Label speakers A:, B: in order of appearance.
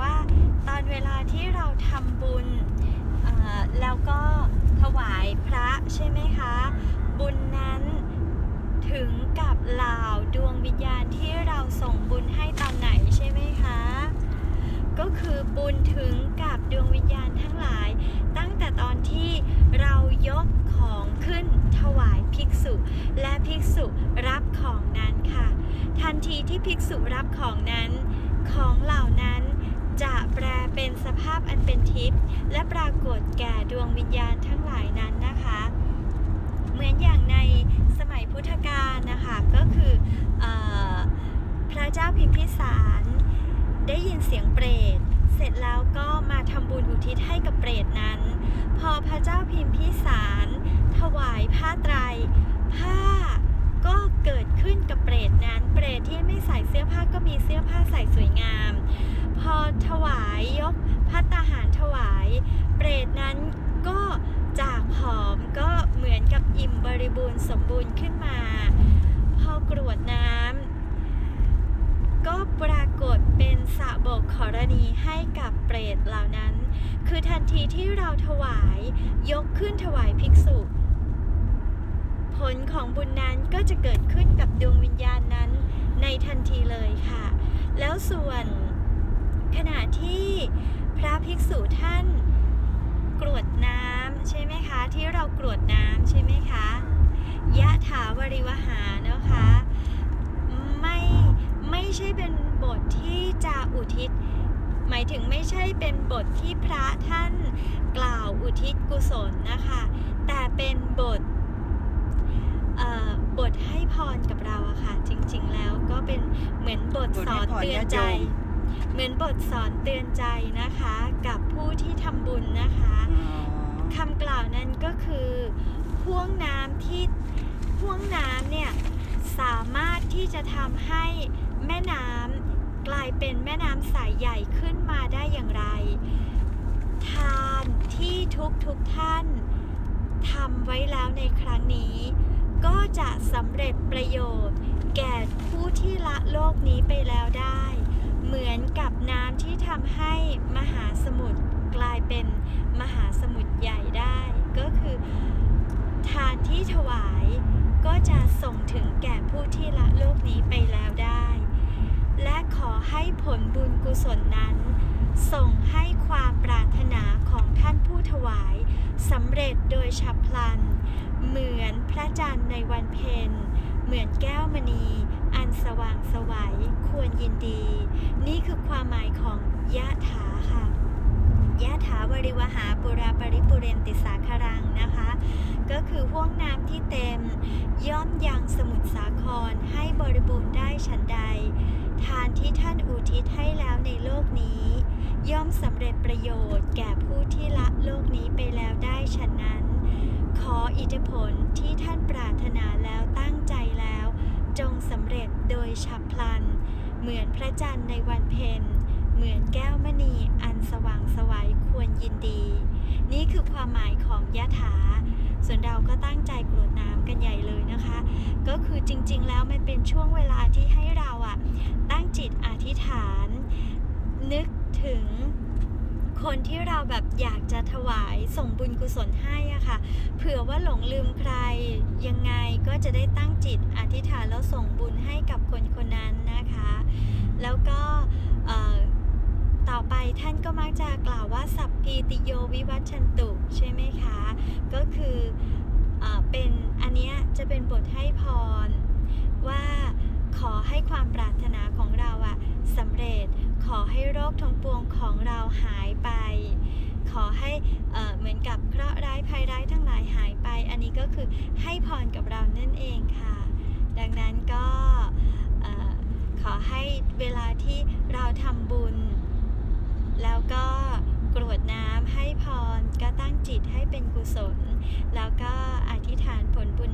A: ว่าตอนเวลาที่เราทำบุญแล้วก็ถวายพระใช่ไหมคะ บุญนั้นถึงกับเหล่าดวงวิญญาณที่เราส่งบุญให้ตอนไหนใช่ไหมคะ ก็คือบุญถึงกับดวงวิญญาณทั้งหลาย ตั้งแต่ตอนที่เรายกของขึ้นถวายภิกษุ และภิกษุรับของนั้นค่ะ ทันทีที่ภิกษุรับของนั้นของเหล่า เป็นสภาพอันเป็นทิพย์และปรากฏแก่ดวงวิญญาณทั้งหลายนั้นนะคะ เหมือนอย่างในสมัยพุทธกาลนะคะก็คืออพระเจ้าพิมพิสารได้ยินเสียงเปรตเสร็จแล้วก็มาทำบุญอุทิศให้กับเปรตนั้น พอพระเจ้าพิมพิสาร ถวายผ้าไตรผ้าก็เกิดขึ้นกับเปรตนั้น เปรตที่ไม่ ใส่เสื้อผ้าก็มีเสื้อผ้าใส่สวยงาม พอถวายยกพัตตาหารถวาย เปรตนั้นก็จากผอมก็เหมือนกับอิ่มบริบูรณ์สมบูรณ์ขึ้นมา พอกรวดน้ำก็ปรากฏเป็นสะโบกขรณีให้กับเปรตเหล่านั้น คือทันทีที่เราถวายยกขึ้นถวายภิกษุ ผลของบุญนั้นก็จะเกิดขึ้นกับดวงวิญญาณนั้นในทันทีเลยค่ะ แล้ว ส่วน ขณะที่พระภิกษุท่านกรวดน้ำใช่ไหมคะ ที่เรากรวดน้ำใช่ไหมคะยะถาวริวหานะคะไม่ไม่ใช่เป็นบทที่จะอุทิศ หมายถึงไม่ใช่เป็นบทที่พระท่านกล่าวอุทิศกุศลนะคะ แต่เป็นบทเอ่อบทให้พรกับเราอะค่ะ จริงๆแล้วก็ เป็นเหมือนบทสอนเตือนใจ เหมือนบทสอนเตือนใจนะคะ กับผู้ที่ทำบุญนะคะคำกล่าวนั้นก็คือห่วงน้ำที่ห่วงน้ำเนี่ยสามารถที่จะทำให้แม่น้ำกลายเป็นแม่น้ำสายใหญ่ขึ้นมาได้อย่างไร ทานที่ทุกทุกๆท่านทำไว้แล้วในครั้งนี้ ก็จะสำเร็จประโยชน์ แก่ผู้ที่ละโลกนี้ไปแล้วได้ เหมือนกับน้ำที่ทำให้มหาสมุทรกลายเป็นมหาสมุทรใหญ่ได้ ก็คือทานที่ถวายก็จะส่งถึงแก่ผู้ที่ละโลกนี้ไปแล้วได้ และขอให้ผลบุญกุศลนั้น ส่งให้ความปรารถนาของท่านผู้ถวายสำเร็จโดยฉับพลัน เหมือนพระจันทร์ในวันเพ็ญ เหมือนแก้วมณี อันสว่างสวัยควรยินดี นี่คือความหมายของยะถาค่ะยะถาวริวหาปุราปริปุเรนติสาคารังนะคะ ก็คือห่วงน้ำที่เต็ม ย่อมยังสมุทรสาครให้บริบูรณ์ได้ฉันใด ทานที่ท่านอุทิศให้แล้วในโลกนี้ ย่อมสำเร็จประโยชน์แก่ผู้ที่ละโลกนี้ไปแล้วได้ฉะนั้น ออิทธิพลที่ท่านปรารถนาแล้วตั้งใจแล้ว จงสำเร็จโดยฉับพลัน เหมือนพระจันทร์ในวันเพ็ญเหมือนแก้วมณีอันสว่างสวัยควรยินดี นี่คือความหมายของยะถา ส่วนเราก็ตั้งใจกรวดน้ำกันใหญ่เลยนะคะ ก็คือจริงๆแล้วมันเป็นช่วงเวลาที่ให้เราอะตั้งจิตอธิษฐาน นึกถึง คนที่เราแบบอยากจะถวายส่งบุญกุศลให้อะค่ะ เผื่อว่าหลงลืมใครยังไงก็จะได้ตั้งจิตอธิษฐานแล้วส่งบุญให้กับคนคนนั้นนะคะ แล้วก็ต่อไปท่านก็มักจะกล่าวว่าสัพพีติโยวิวัชชันตุใช่ไหมคะ ก็คือเออเป็นอันเนี้ยจะเป็นบทให้พรว่าขอให้ความปรารถนาของเราอะสำเร็จ ขอให้โรคทั้งปวงของเราหายไป ขอให้เหมือนกับเคราะห์ร้ายภัยร้ายทั้งหลายหายไป อันนี้ก็คือให้พรกับเรานั่นเองค่ะ ดังนั้นก็ขอให้เวลาที่เราทำบุญ แล้วก็กรวดน้ำให้พรก็ตั้งจิตให้เป็นกุศล แล้วก็อธิษฐานผลบุญ